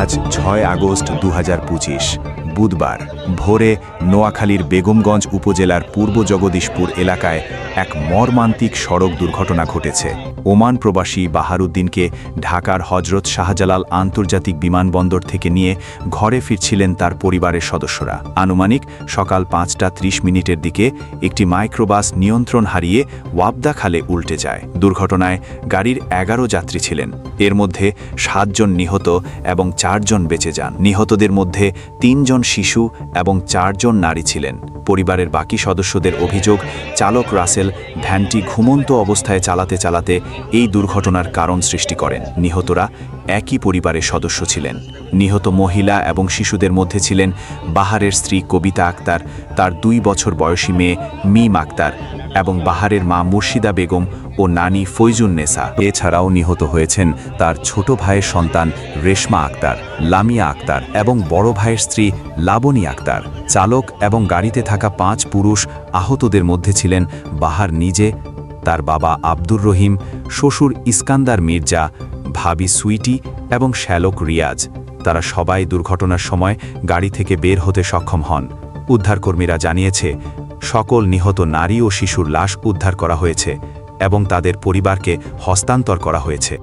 আজ ছয় আগস্ট দু হাজার পঁচিশ। বুধবার ভোরে নোয়াখালীর বেগমগঞ্জ উপজেলার পূর্ব জগদীশপুর এলাকায় এক মর্মান্তিক সড়ক দুর্ঘটনা ঘটেছে। ওমান প্রবাসী বাহারুদ্দিনকে ঢাকার হজরত শাহজালাল আন্তর্জাতিক বিমানবন্দর থেকে নিয়ে ঘরে ফিরছিলেন তার পরিবারের সদস্যরা। আনুমানিক সকাল পাঁচটা ত্রিশ মিনিটের দিকে একটি মাইক্রোবাস নিয়ন্ত্রণ হারিয়ে ওয়াবদা খালে উল্টে যায়। দুর্ঘটনায় গাড়ির এগারো যাত্রী ছিলেন। এর মধ্যে সাতজন নিহত এবং চারজন বেঁচে যান। নিহতদের মধ্যে তিনজন শিশু এবং চারজন নারী ছিলেন। পরিবারের বাকি সদস্যদের অভিযোগ, চালক রাসেল ভ্যানটি ঘুমন্ত অবস্থায় চালাতে চালাতে এই দুর্ঘটনার কারণ সৃষ্টি করেন। নিহতরা একই পরিবারের সদস্য ছিলেন। নিহত মহিলা এবং শিশুদের মধ্যে ছিলেন বাহারের স্ত্রী কবিতা আক্তার, তার দুই বছর বয়সী মেয়ে মিম আক্তার এবং বাহারের মা মুর্শিদা বেগম ও নানি ফৈজুন্নেসা এছাড়াও নিহত হয়েছেন তার ছোট ভাইয়ের সন্তান রেশমা আক্তার, লামিয়া আক্তার এবং বড় ভাইয়ের স্ত্রী লাবণী আক্তার। চালক এবং গাড়িতে থাকা পাঁচ পুরুষ আহতদের মধ্যে ছিলেন বাহার নিজে, তার বাবা আব্দুর রহিম, শ্বশুর ইস্কান্দার মির্জা, ভাবি সুইটি এবং শ্যালক রিয়াজ। তারা সবাই দুর্ঘটনার সময় গাড়ি থেকে বের হতে সক্ষম হন। উদ্ধারকর্মীরা জানিয়েছে সকল নিহত নারী ও শিশুর লাশ উদ্ধার করা হয়েছে এবং তাদের পরিবারকে হস্তান্তর করা হয়েছে।